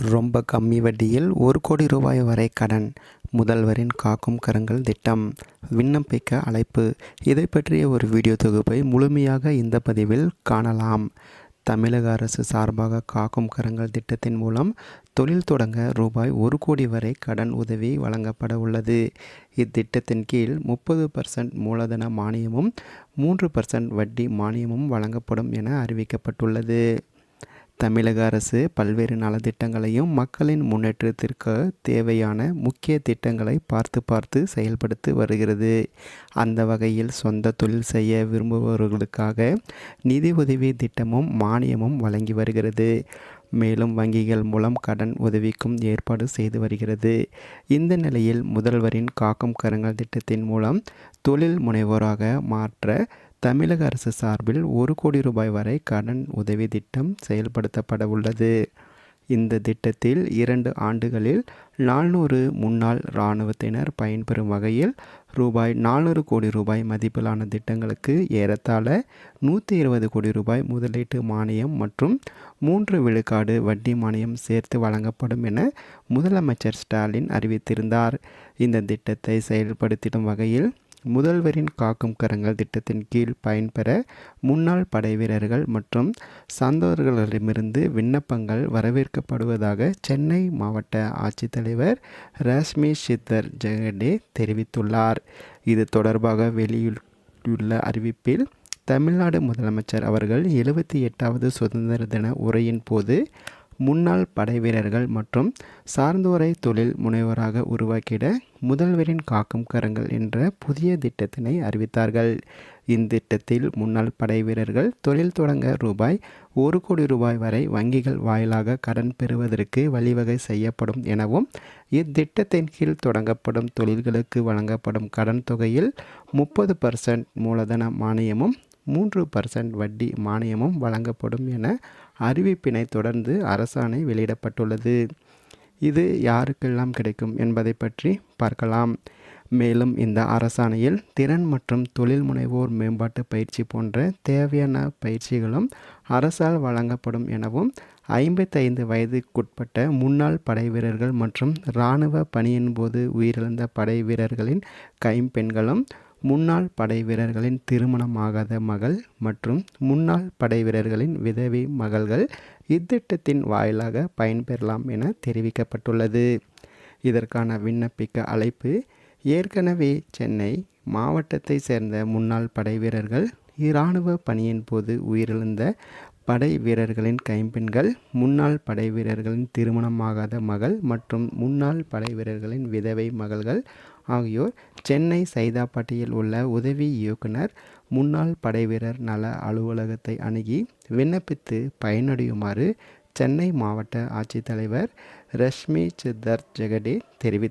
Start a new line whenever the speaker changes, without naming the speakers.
ரொம்ப கம்மி வட்டியில் ஒரு கோடி ரூபாய் வரை கடன். முதல்வரின் காக்கும் கரங்கள் திட்டம். விண்ணப்பிக்க அழைப்பு. இதை பற்றிய ஒரு வீடியோ தொகுப்பை முழுமையாக இந்த பதிவில் காணலாம். தமிழக அரசு சார்பாக காக்கும் கரங்கள் திட்டத்தின் மூலம் தொழில் தொடங்க ரூபாய் ஒரு கோடி வரை கடன் உதவி வழங்கப்பட உள்ளது. இத்திட்டத்தின் கீழ் முப்பது பர்சன்ட் மூலதன மானியமும் மூன்று பர்சன்ட் வட்டி மானியமும் வழங்கப்படும் என அறிவிக்கப்பட்டுள்ளது. தமிழக அரசு பல்வேறு நலத்திட்டங்களையும் மக்களின் முன்னேற்றத்திற்கு தேவையான முக்கிய திட்டங்களை பார்த்து பார்த்து செயல்படுத்தி வருகிறது. அந்த வகையில் சொந்த தொழில் செய்ய விரும்புபவர்களுக்காக நிதி உதவி திட்டமும் மானியமும் வழங்கி வருகிறது. மேலும் வங்கிகள் மூலம் கடன் உதவிக்கும் ஏற்பாடு செய்து வருகிறது. இந்த நிலையில் முதல்வரின் காக்கும் கரங்கள் திட்டத்தின் மூலம் தொழில் முனைவோராக மாற்ற தமிழக அரசு சார்பில் ஒரு கோடி ரூபாய் வரை கடன் உதவி திட்டம் செயல்படுத்தப்பட உள்ளது. இந்த திட்டத்தில் இரண்டு ஆண்டுகளில் நானூறு முன்னாள் இராணுவத்தினர் பயன்பெறும் வகையில் ரூபாய் நானூறு கோடி ரூபாய் மதிப்பிலான திட்டங்களுக்கு ஏறத்தாழ நூற்றி இருபது கோடி ரூபாய் முதலீட்டு மானியம் மற்றும் மூன்று விழுக்காடு வட்டி மானியம் சேர்த்து வழங்கப்படும் என முதலமைச்சர் ஸ்டாலின் அறிவித்திருந்தார். இந்த திட்டத்தை செயல்படுத்திடும் வகையில் முதல்வரின் காக்கும் கரங்கள் திட்டத்தின் கீழ் பயன்பெற முன்னாள் படை வீரர்கள் மற்றும் சார்ந்தவர்களிடமிருந்து விண்ணப்பங்கள் வரவேற்கப்படுவதாக சென்னை மாவட்ட ஆட்சித்தலைவர் ரஷ்மி சித்தர் ஜெகடே தெரிவித்துள்ளார். இது தொடர்பாக வெளியிட்டுள்ள அறிவிப்பில் தமிழ்நாடு முதலமைச்சர் அவர்கள் எழுபத்தி எட்டாவது சுதந்திர தின உரையின் போது முன்னாள் படைவீரர்கள் மற்றும் சார்ந்தோரை தொழில் முனைவராக உருவாக்கிட முதல்வரின் காக்கும் கரங்கள் என்ற புதிய திட்டத்தினை அறிவித்தார்கள். இத்திட்டத்தில் முன்னாள் படைவீரர்கள் தொழில் தொடங்க ரூபாய் ஒரு கோடி ரூபாய் வரை வங்கிகள் வாயிலாக கடன் பெறுவதற்கு வழிவகை செய்யப்படும் எனவும் இத்திட்டத்தின் கீழ் தொடங்கப்படும் தொழில்களுக்கு வழங்கப்படும் கடன் தொகையில் முப்பது பர்சன்ட் மூலதன மானியமும் மூன்று பர்சன்ட் வட்டி மானியமும் வழங்கப்படும் என அறிவிப்பினை தொடர்ந்து அரசாணை வெளியிடப்பட்டுள்ளது. இது யாருக்கெல்லாம் கிடைக்கும் என்பதை பற்றி பார்க்கலாம். மேலும் இந்த அரசாணையில் திறன் மற்றும் தொழில் முனைவோர் மேம்பாட்டு பயிற்சி போன்ற தேவையான பயிற்சிகளும் அரசால் வழங்கப்படும் எனவும் ஐம்பத்தைந்து வயதுக்குட்பட்ட முன்னாள் படை வீரர்கள் மற்றும் இராணுவ பணியின் போது உயிரிழந்த படை வீரர்களின் கைம்பெண்களும் முன்னாள் படை வீரர்களின் திருமணமாகாத மகள் மற்றும் முன்னாள் படை வீரர்களின் விதவை மகள்கள் இத்திட்டத்தின் வாயிலாக பயன்பெறலாம் என தெரிவிக்கப்பட்டுள்ளது. இதற்கான விண்ணப்பிக்க அழைப்பு ஏற்கனவே சென்னை மாவட்டத்தை சேர்ந்த முன்னாள் படை வீரர்கள் இராணுவ பணியின் போது உயிரிழந்த படை வீரர்களின் கைம்பெண்கள் முன்னாள் படை வீரர்களின் திருமணமாகாத மகள் மற்றும் முன்னாள் படை வீரர்களின் விதவை மகள்கள் ஆகியோர் சென்னை சைதாப்பட்டியில் உள்ள உதவி இயக்குனர் முன்னாள் படைவீரர் நல அலுவலகத்தை அணுகி விண்ணப்பித்து பயனடையுமாறு சென்னை மாவட்ட ஆட்சித்தலைவர் ரஷ்மி சித்தர் ஜெகடே தெரிவித்தார்.